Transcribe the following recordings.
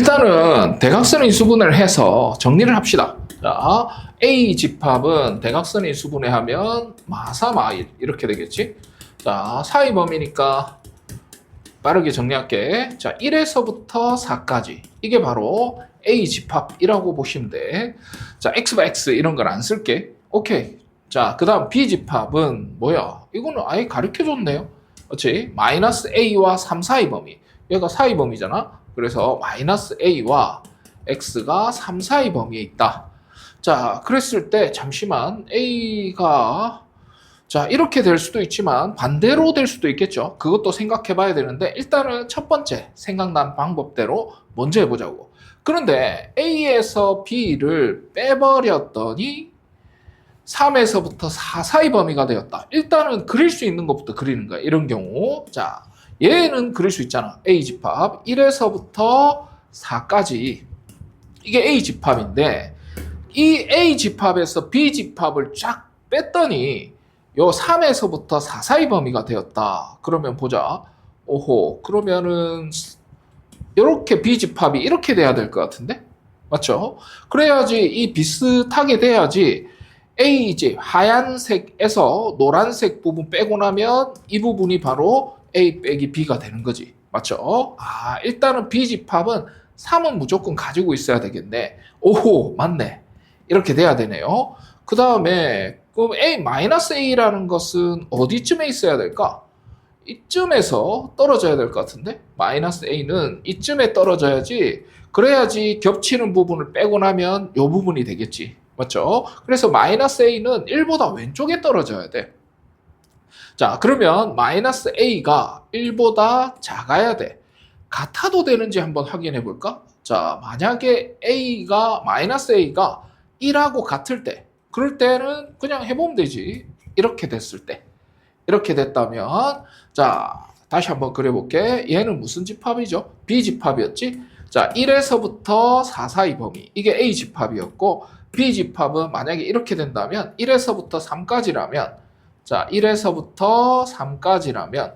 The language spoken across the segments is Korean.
일단은 대각선의 수분을 해서 정리를 합시다. 자, A 집합은 대각선의 수분해 하면 마사마일 이렇게 되겠지. 자, 사이 범위니까 빠르게 정리할게. 자, 1에서부터 4까지. 이게 바로 A 집합이라고 보시면 돼. 자, X바 X 이런 걸 안 쓸게. 오케이. 자, 그 다음 B 집합은 뭐야? 이거는 아예 가르쳐 줬네요. 그렇지? 마이너스 A와 3 사이 범위. 얘가 사이 범위잖아. 그래서 마이너스 A와 X가 3 사이 범위에 있다. 자, 그랬을 때 잠시만 A가 자, 이렇게 될 수도 있지만 반대로 될 수도 있겠죠. 그것도 생각해 봐야 되는데 일단은 첫 번째 생각난 방법대로 먼저 해 보자고. 그런데 A에서 B를 빼버렸더니 3에서부터 4 사이 범위가 되었다. 일단은 그릴 수 있는 것부터 그리는 거야. 이런 경우. 자, 얘는 그릴 수 있잖아. A 집합. 1에서부터 4까지. 이게 A 집합인데, 이 A 집합에서 B 집합을 쫙 뺐더니, 요 3에서부터 4 사이 범위가 되었다. 그러면 보자. 오호. 그러면은, 이렇게 B 집합이 이렇게 돼야 될 것 같은데? 맞죠? 그래야지 이 비슷하게 돼야지 A 이제 하얀색에서 노란색 부분 빼고 나면 이 부분이 바로 A 빼기 B가 되는 거지. 맞죠? 아, 일단은 B 집합은 3은 무조건 가지고 있어야 되겠네. 오호, 맞네. 이렇게 돼야 되네요. 그 다음에, 그럼 A 마이너스 A라는 것은 어디쯤에 있어야 될까? 이쯤에서 떨어져야 될 것 같은데? 마이너스 A는 이쯤에 떨어져야지, 그래야지 겹치는 부분을 빼고 나면 이 부분이 되겠지. 맞죠? 그래서 마이너스 A는 1보다 왼쪽에 떨어져야 돼. 자, 그러면 마이너스 A가 1보다 작아야 돼. 같아도 되는지 한번 확인해 볼까? 자, 만약에 A가, 마이너스 A가 1하고 같을 때, 그럴 때는 그냥 해보면 되지. 이렇게 됐을 때. 이렇게 됐다면, 자, 다시 한번 그려볼게. 얘는 무슨 집합이죠? B 집합이었지? 자, 1에서부터 4 사이 범위. 이게 A 집합이었고, B 집합은 만약에 이렇게 된다면 1에서부터 3까지라면 자 1에서부터 3까지라면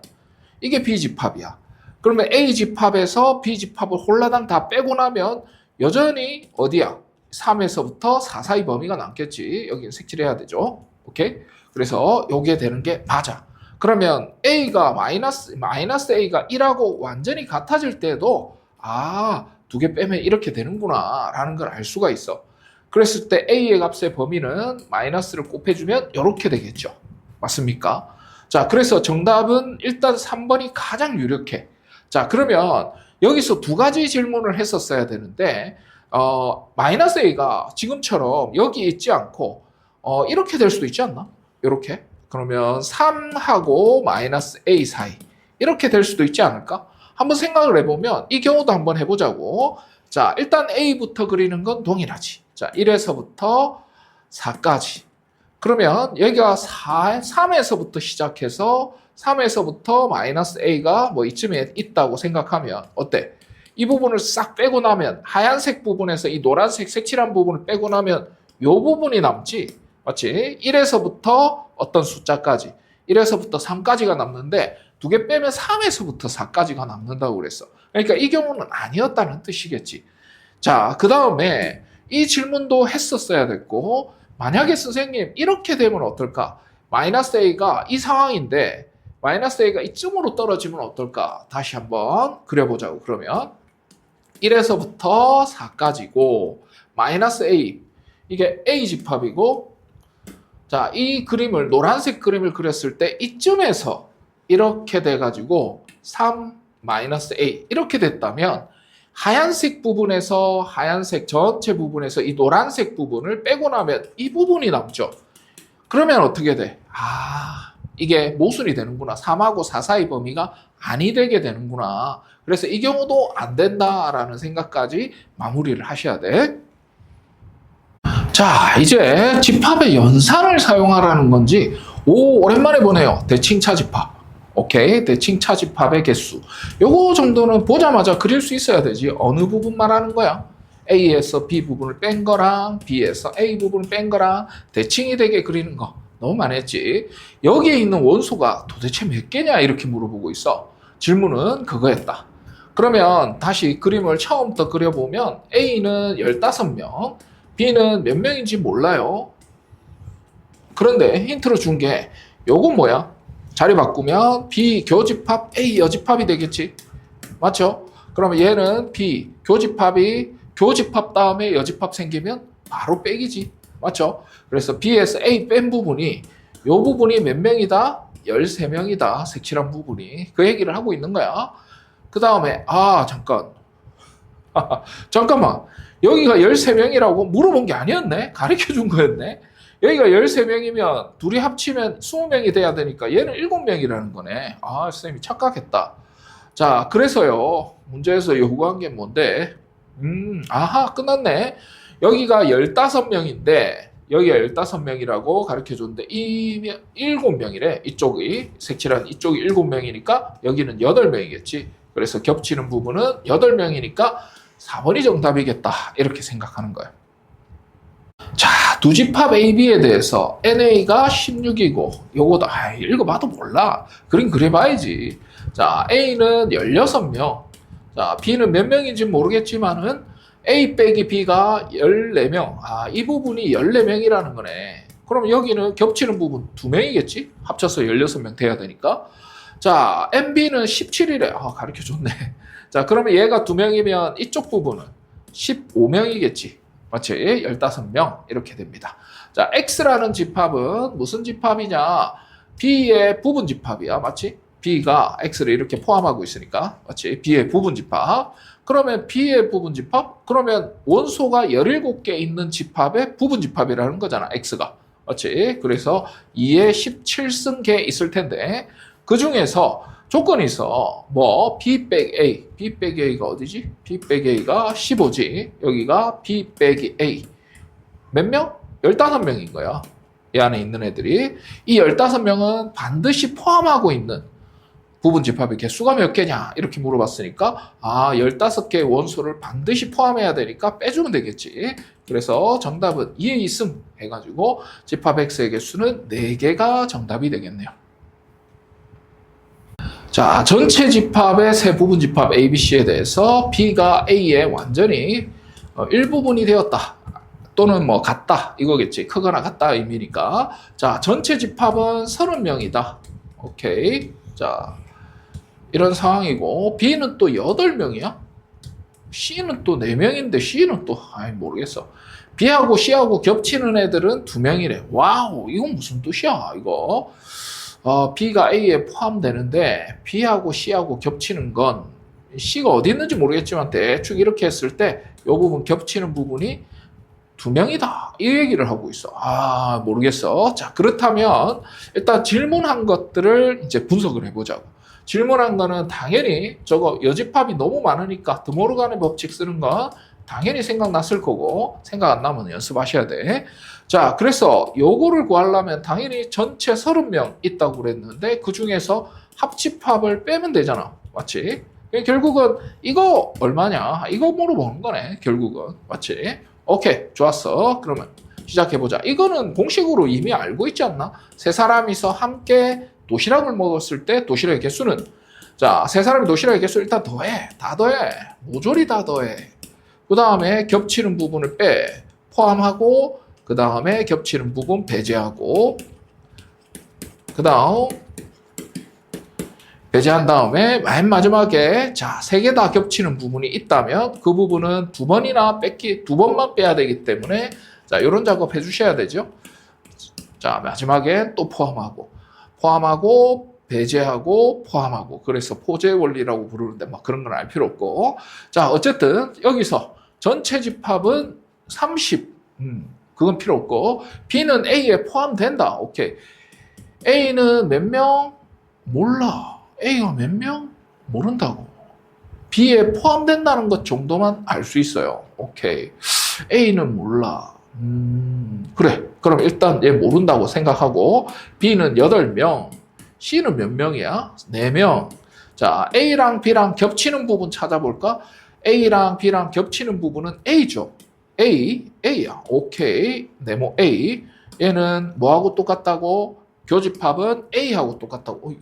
이게 B 집합이야. 그러면 A 집합에서 B 집합을 홀라당 다 빼고 나면 여전히 어디야? 3에서부터 4 사이 범위가 남겠지. 여기 색칠해야 되죠. 오케이? 그래서 요게 되는 게 맞아. 그러면 A가 마이너스 마이너스 A가 1하고 완전히 같아질 때도 아, 두 개 빼면 이렇게 되는구나 라는 걸 알 수가 있어. 그랬을 때 A의 값의 범위는 마이너스를 곱해주면 이렇게 되겠죠. 맞습니까? 자, 그래서 정답은 일단 3번이 가장 유력해. 자, 그러면 여기서 두 가지 질문을 했었어야 되는데, 어, 마이너스 A가 지금처럼 여기 있지 않고, 어, 이렇게 될 수도 있지 않나? 이렇게. 그러면 3하고 마이너스 A 사이. 이렇게 될 수도 있지 않을까? 한번 생각을 해보면 이 경우도 한번 해보자고. 자, 일단 A부터 그리는 건 동일하지. 자, 1에서부터 4까지. 그러면 여기가 4, 3에서부터 시작해서 3에서부터 마이너스 A가 뭐 이쯤에 있다고 생각하면 어때? 이 부분을 싹 빼고 나면 하얀색 부분에서 이 노란색 색칠한 부분을 빼고 나면 이 부분이 남지. 맞지? 1에서부터 어떤 숫자까지. 1에서부터 3까지가 남는데 두 개 빼면 3에서부터 4까지가 남는다고 그랬어. 그러니까 이 경우는 아니었다는 뜻이겠지. 자, 그 다음에 이 질문도 했었어야 됐고, 만약에 선생님, 이렇게 되면 어떨까? 마이너스 A가 이 상황인데, 마이너스 A가 이쯤으로 떨어지면 어떨까? 다시 한번 그려보자고, 그러면. 1에서부터 4까지고, 마이너스 A, 이게 A 집합이고, 자, 이 그림을, 노란색 그림을 그렸을 때, 이쯤에서 이렇게 돼가지고, 3 마이너스 A, 이렇게 됐다면, 하얀색 부분에서 하얀색 전체 부분에서 이 노란색 부분을 빼고 나면 이 부분이 남죠. 그러면 어떻게 돼? 아, 이게 모순이 되는구나. 3하고 4 사이 범위가 아니 되게 되는구나. 그래서 이 경우도 안 된다라는 생각까지 마무리를 하셔야 돼. 자, 이제 집합의 연산을 사용하라는 건지, 오, 오랜만에 보네요. 대칭차 집합. 오케이. 대칭 차 집합의 개수. 요거 정도는 보자마자 그릴 수 있어야 되지. 어느 부분 말하는 거야? A에서 B 부분을 뺀 거랑 B에서 A 부분을 뺀 거랑 대칭이 되게 그리는 거. 너무 많이 했지. 여기에 있는 원소가 도대체 몇 개냐? 이렇게 물어보고 있어. 질문은 그거였다. 그러면 다시 그림을 처음부터 그려보면 A는 15명, B는 몇 명인지 몰라요. 그런데 힌트로 준 게 요건 뭐야? 자리 바꾸면 B 교집합 A 여집합이 되겠지. 맞죠? 그러면 얘는 B 교집합이 교집합 다음에 여집합 생기면 바로 빼기지. 맞죠? 그래서 B에서 A 뺀 부분이 요 부분이 몇 명이다? 13명이다. 색칠한 부분이. 그 얘기를 하고 있는 거야. 그 다음에 아 잠깐 잠깐만 여기가 13명이라고 물어본 게 아니었네 가르쳐 준 거였네 여기가 13명이면 둘이 합치면 20명이 돼야 되니까 얘는 7명이라는 거네. 아 선생님이 착각했다. 자 그래서요. 문제에서 요구한 게 뭔데? 음 아하 끝났네. 여기가 15명인데 여기가 15명이라고 가르쳐 줬는데 이 7명이래. 이쪽이 색칠한 이쪽이 7명이니까 여기는 8명이겠지. 그래서 겹치는 부분은 8명이니까 4번이 정답이겠다. 이렇게 생각하는 거예요. 자, 두 집합 AB에 대해서 NA가 16이고 요거도 아, 읽어봐도 몰라. 그림 그려봐야지. 자, A는 16명. 자, B는 몇 명인지 모르겠지만은 A 빼기 B가 14명. 아, 이 부분이 14명이라는 거네. 그럼 여기는 겹치는 부분 2명이겠지? 합쳐서 16명 돼야 되니까. 자, MB는 17이래. 아, 가르쳐 줬네. 자, 그러면 얘가 두 명이면 이쪽 부분은 15명이겠지. 맞지? 15명. 이렇게 됩니다. 자, X라는 집합은 무슨 집합이냐? B의 부분 집합이야. 맞지? B가 X를 이렇게 포함하고 있으니까. 맞지? B의 부분 집합. 그러면 B의 부분 집합? 그러면 원소가 17개 있는 집합의 부분 집합이라는 거잖아. X가. 맞지? 그래서 2에 17승계 있을 텐데, 그 중에서 조건이 있어. 뭐 B 빼기 A, B 빼기 A가 어디지? B 빼기 A가 15지. 여기가 B 빼기 A. 몇 명? 15명인 거야. 이 안에 있는 애들이. 이 15명은 반드시 포함하고 있는 부분 집합의 개수가 몇 개냐? 이렇게 물어봤으니까 아, 15개의 원소를 반드시 포함해야 되니까 빼주면 되겠지. 그래서 정답은 2의 2승 해가지고 집합 X의 개수는 4개가 정답이 되겠네요. 자, 전체 집합의 세 부분 집합 ABC에 대해서 B가 A의 완전히 어, 일부분이 되었다. 또는 뭐 같다. 이거겠지. 크거나 같다 의미니까. 자, 전체 집합은 30명이다. 오케이. 자, 이런 상황이고 B는 또 8명이야. C는 또 4명인데 C는 또 아이 모르겠어. B하고 C하고 겹치는 애들은 2명이래. 와우, 이건 무슨 뜻이야, 이거. 어, B가 A에 포함되는데 B하고 C하고 겹치는 건 C가 어디 있는지 모르겠지만 대충 이렇게 했을 때 이 부분 겹치는 부분이 두 명이다. 이 얘기를 하고 있어. 아, 모르겠어. 자, 그렇다면 일단 질문한 것들을 이제 분석을 해보자고. 질문한 거는 당연히 저거 여집합이 너무 많으니까 드모르간의 법칙 쓰는 건 당연히 생각났을 거고 생각 안 나면 연습하셔야 돼. 자, 그래서 요거를 구하려면 당연히 전체 30명 있다고 그랬는데 그 중에서 합집합을 빼면 되잖아. 맞지? 결국은 이거 얼마냐? 이거 물어보는 거네. 결국은. 맞지? 오케이. 좋았어. 그러면 시작해보자. 이거는 공식으로 이미 알고 있지 않나? 세 사람이서 함께 도시락을 먹었을 때 도시락의 개수는 자, 세 사람이 도시락의 개수 일단 더해. 다 더해. 모조리 다 더해. 그 다음에 겹치는 부분을 빼. 포함하고 그 다음에 겹치는 부분 배제하고 그 다음 배제한 다음에 맨 마지막에 자 세 개 다 겹치는 부분이 있다면 그 부분은 두 번이나 뺏기 두 번만 빼야 되기 때문에 자 이런 작업 해주셔야 되죠. 자 마지막에 또 포함하고 포함하고 배제하고 포함하고 그래서 포제 원리라고 부르는데 막 그런 건 알 필요 없고 자 어쨌든 여기서 전체 집합은 30 음, 그건 필요 없고 B는 A에 포함된다. 오케이. A는 몇 명? 몰라. A가 몇 명? 모른다고. B에 포함된다는 것 정도만 알 수 있어요. 오케이. A는 몰라. 음, 그래. 그럼 일단 얘 모른다고 생각하고 B는 8명, C는 몇 명이야? 4명. 자, A랑 B랑 겹치는 부분 찾아볼까? A랑 B랑 겹치는 부분은 A죠. A, A야. 오케이. 네모 A. 얘는 뭐하고 똑같다고? 교집합은 A하고 똑같다고. 어이,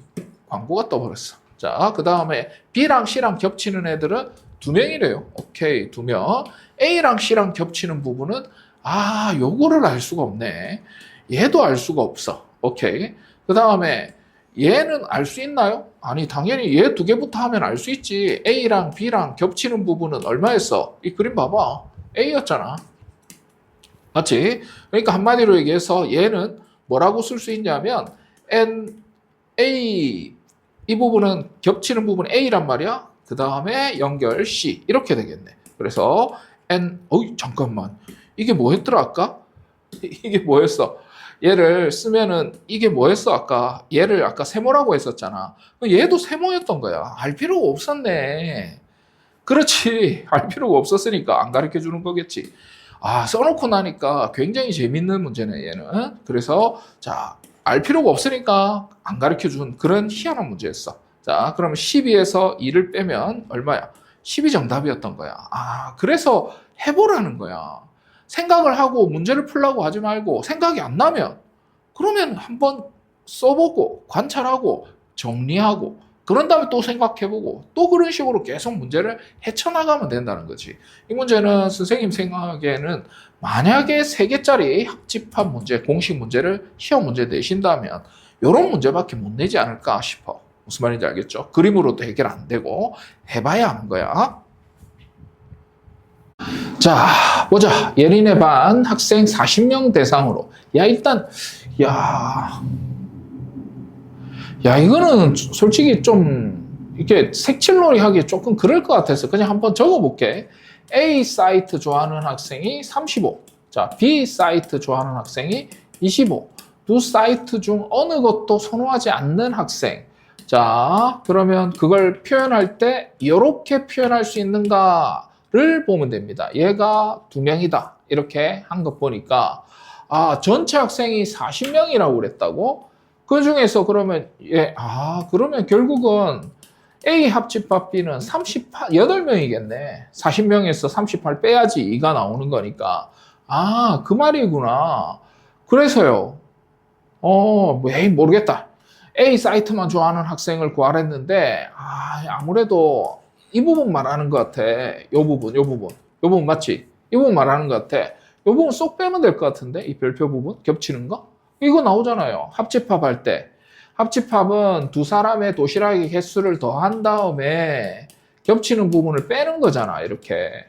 광고가 떠버렸어. 자, 그 다음에 B랑 C랑 겹치는 애들은 두 명이래요. 오케이, 두 명. A랑 C랑 겹치는 부분은 아, 요거를 알 수가 없네. 얘도 알 수가 없어. 오케이. 그 다음에 얘는 알 수 있나요? 아니, 당연히 얘 두 개부터 하면 알 수 있지. A랑 B랑 겹치는 부분은 얼마였어? 이 그림 봐봐. A였잖아. 맞지? 그러니까 한마디로 얘기해서 얘는 뭐라고 쓸 수 있냐면 N, A 이 부분은 겹치는 부분 A란 말이야. 그 다음에 연결 C 이렇게 되겠네. 그래서 N 어이 잠깐만 이게 뭐였더라 아까? 이게 뭐였어? 얘를 쓰면은 이게 뭐였어 아까? 얘를 아까 세모라고 했었잖아. 얘도 세모였던 거야. 알 필요가 없었네. 그렇지. 알 필요가 없었으니까 안 가르쳐 주는 거겠지. 아, 써놓고 나니까 굉장히 재밌는 문제네, 얘는. 그래서, 자, 알 필요가 없으니까 안 가르쳐 준 그런 희한한 문제였어. 자, 그러면 12에서 2를 빼면 얼마야? 10이 정답이었던 거야. 아, 그래서 해보라는 거야. 생각을 하고 문제를 풀라고 하지 말고 생각이 안 나면 그러면 한번 써보고 관찰하고 정리하고 그런 다음에 또 생각해보고 또 그런 식으로 계속 문제를 헤쳐나가면 된다는 거지. 이 문제는 선생님 생각에는 만약에 세 개짜리 합집합 문제, 공식 문제를 시험 문제 내신다면 이런 문제밖에 못 내지 않을까 싶어. 무슨 말인지 알겠죠? 그림으로도 해결 안 되고 해봐야 하는 거야. 자, 보자. 예린의 반 학생 40명 대상으로. 야, 일단, 야, 야, 이거는 솔직히 좀, 이렇게 색칠놀이 하기 조금 그럴 것 같아서 그냥 한번 적어볼게. A 사이트 좋아하는 학생이 35. 자, B 사이트 좋아하는 학생이 25. 두 사이트 중 어느 것도 선호하지 않는 학생. 자, 그러면 그걸 표현할 때 이렇게 표현할 수 있는가 를 보면 됩니다. 얘가 두 명이다. 이렇게 한 것 보니까 아, 전체 학생이 40명이라고 그랬다고? 그 중에서 그러면 예, 아, 그러면 결국은 A 합집합 B는 38, 8명이겠네. 40명에서 38 빼야지 2가 나오는 거니까. 아, 그 말이구나. 그래서요. 어, 뭐, 에이, 모르겠다. A 사이트만 좋아하는 학생을 구하랬는데, 아, 아무래도 이 부분 말하는 것 같아. 요 부분, 요 부분. 요 부분 맞지? 이 부분 말하는 것 같아. 요 부분 쏙 빼면 될 것 같은데? 이 별표 부분? 겹치는 거? 이거 나오잖아요. 합집합 할 때. 합집합은 두 사람의 도시락의 개수를 더한 다음에 겹치는 부분을 빼는 거잖아. 이렇게.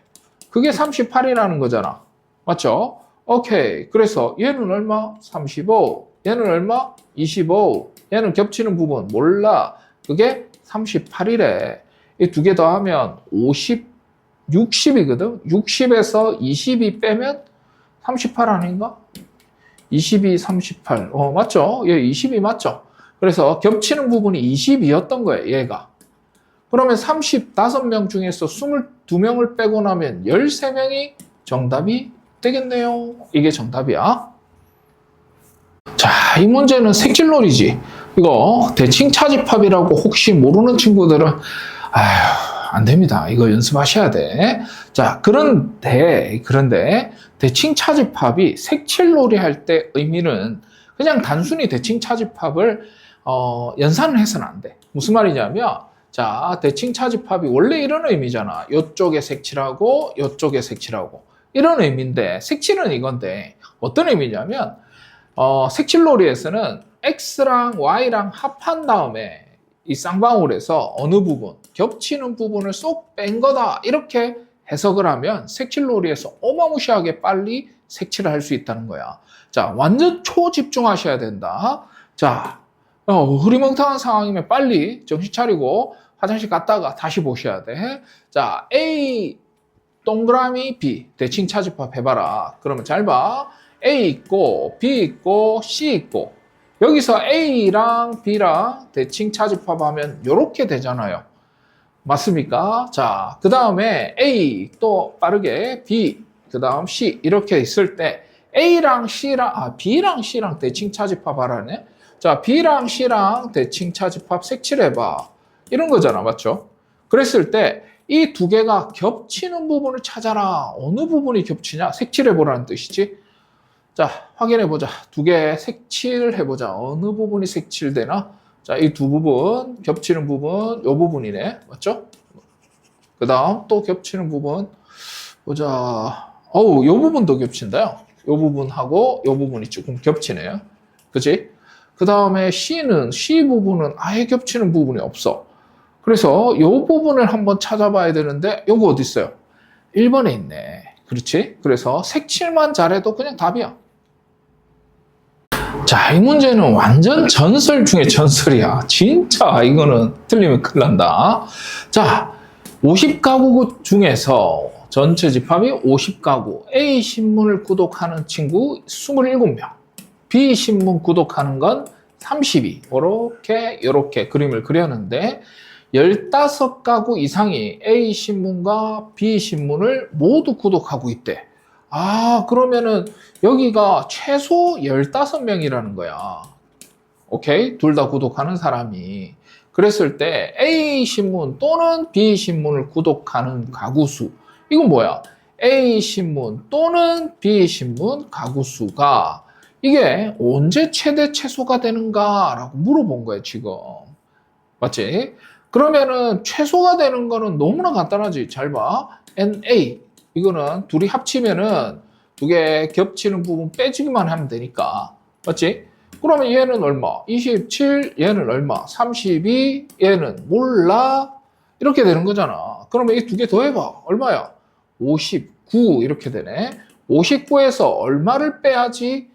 그게 38이라는 거잖아. 맞죠? 오케이. 그래서 얘는 얼마? 35. 얘는 얼마? 25. 얘는 겹치는 부분 몰라. 그게 38이래. 이 두 개 더하면 50, 60이거든. 60에서 20이 빼면 38 아닌가? 22, 38. 어, 맞죠? 얘 20이 맞죠? 그래서 겹치는 부분이 20이었던 거예요, 얘가. 그러면 35명 중에서 22명을 빼고 나면 13명이 정답이 되겠네요. 이게 정답이야. 자, 이 문제는 색칠놀이지. 이거 대칭 차집합이라고 혹시 모르는 친구들은 아휴, 안 됩니다. 이거 연습하셔야 돼. 자, 그런데 그런데 대칭 차집합이 색칠놀이 할 때 의미는 그냥 단순히 대칭 차집합을 어, 연산을 해서는 안 돼. 무슨 말이냐면 자, 대칭 차집합이 원래 이런 의미잖아. 이쪽에 색칠하고 이쪽에 색칠하고 이런 의미인데 색칠은 이건데 어떤 의미냐면 어, 색칠놀이에서는 x랑 y랑 합한 다음에 이 쌍방울에서 어느 부분 겹치는 부분을 쏙 뺀 거다 이렇게 해석을 하면 색칠놀이에서 어마무시하게 빨리 색칠을 할 수 있다는 거야. 자, 완전 초집중하셔야 된다. 자, 어, 흐리멍텅한 상황이면 빨리 정신 차리고 화장실 갔다가 다시 보셔야 돼. 자, A 동그라미 B 대칭 차집합 해봐라. 그러면 잘 봐. A 있고 B 있고 C 있고 여기서 A랑 B랑 대칭 차집합하면 이렇게 되잖아요. 맞습니까? 자, 그 다음에 A 또 빠르게 B 그 다음 C 이렇게 있을 때 A랑 C랑 아 B랑 C랑 대칭 차집합 하라네. 자, B랑 C랑 대칭 차집합 색칠해봐. 이런 거잖아. 맞죠? 그랬을 때 이 두 개가 겹치는 부분을 찾아라. 어느 부분이 겹치냐? 색칠해보라는 뜻이지. 자, 확인해보자. 두 개 색칠해보자. 어느 부분이 색칠되나? 자, 이 두 부분, 겹치는 부분, 요 부분이네. 맞죠? 그 다음 또 겹치는 부분. 보자. 어우, 요 부분도 겹친다요. 요 부분하고 요 부분이 조금 겹치네요. 그치? 그 다음에 C는, C 부분은 아예 겹치는 부분이 없어. 그래서 요 부분을 한번 찾아봐야 되는데, 요거 어디 있어요? 1번에 있네. 그렇지? 그래서 색칠만 잘해도 그냥 답이야. 자, 이 문제는 완전 전설 중에 전설이야. 진짜 이거는 틀리면 큰일 난다. 자, 50가구 중에서 전체 집합이 50가구, A 신문을 구독하는 친구 27명, B 신문 구독하는 건 32. 이렇게 이렇게 그림을 그렸는데 15가구 이상이 A 신문과 B 신문을 모두 구독하고 있대. 아, 그러면은 여기가 최소 15명이라는 거야. 오케이? 둘 다 구독하는 사람이. 그랬을 때 A 신문 또는 B 신문을 구독하는 가구 수. 이건 뭐야? A 신문 또는 B 신문 가구 수가 이게 언제 최대 최소가 되는가 라고 물어본 거예요, 지금. 맞지? 그러면은 최소가 되는 거는 너무나 간단하지. 잘 봐. NA. 이거는 둘이 합치면은 두 개 겹치는 부분 빼주기만 하면 되니까. 맞지? 그러면 얘는 얼마? 27, 얘는 얼마? 32, 얘는 몰라. 이렇게 되는 거잖아. 그러면 이 두 개 더해봐. 얼마야? 59 이렇게 되네. 59에서 얼마를 빼야지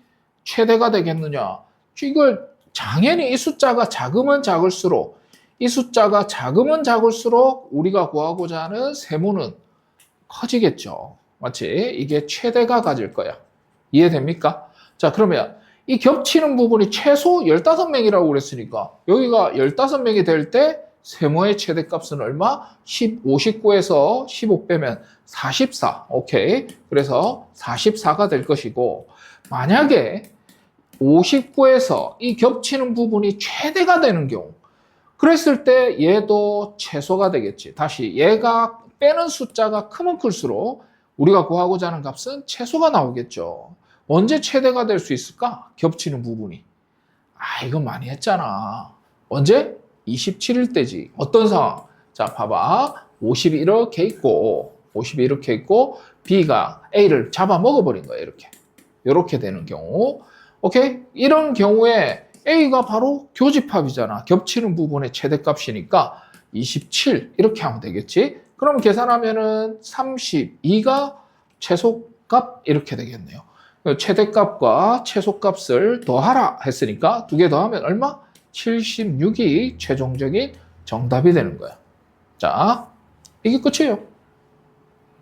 최대가 되겠느냐? 이걸 당연히 이 숫자가 작으면 작을수록 이 숫자가 작으면 작을수록 우리가 구하고자 하는 세모는 커지겠죠. 맞지? 이게 최대가 가질 거야. 이해됩니까? 자, 그러면 이 겹치는 부분이 최소 15명이라고 그랬으니까 여기가 15명이 될 때 세모의 최대값은 얼마? 10, 59에서 15 빼면 44. 오케이. 그래서 44가 될 것이고 만약에 59에서 이 겹치는 부분이 최대가 되는 경우 그랬을 때 얘도 최소가 되겠지. 다시 얘가 빼는 숫자가 크면 클수록 우리가 구하고자 하는 값은 최소가 나오겠죠. 언제 최대가 될 수 있을까? 겹치는 부분이. 아, 이거 많이 했잖아. 언제? 27일 때지. 어떤 상황? 자, 봐봐. 50이 이렇게 있고, 50이 이렇게 있고, B가 A를 잡아 먹어버린 거야, 이렇게. 이렇게 되는 경우. 오케이? 이런 경우에 A가 바로 교집합이잖아. 겹치는 부분의 최대값이니까 27 이렇게 하면 되겠지. 그럼 계산하면은 32가 최소값 이렇게 되겠네요. 최대값과 최소값을 더하라 했으니까 두 개 더하면 얼마? 76이 최종적인 정답이 되는 거야. 자, 이게 끝이에요.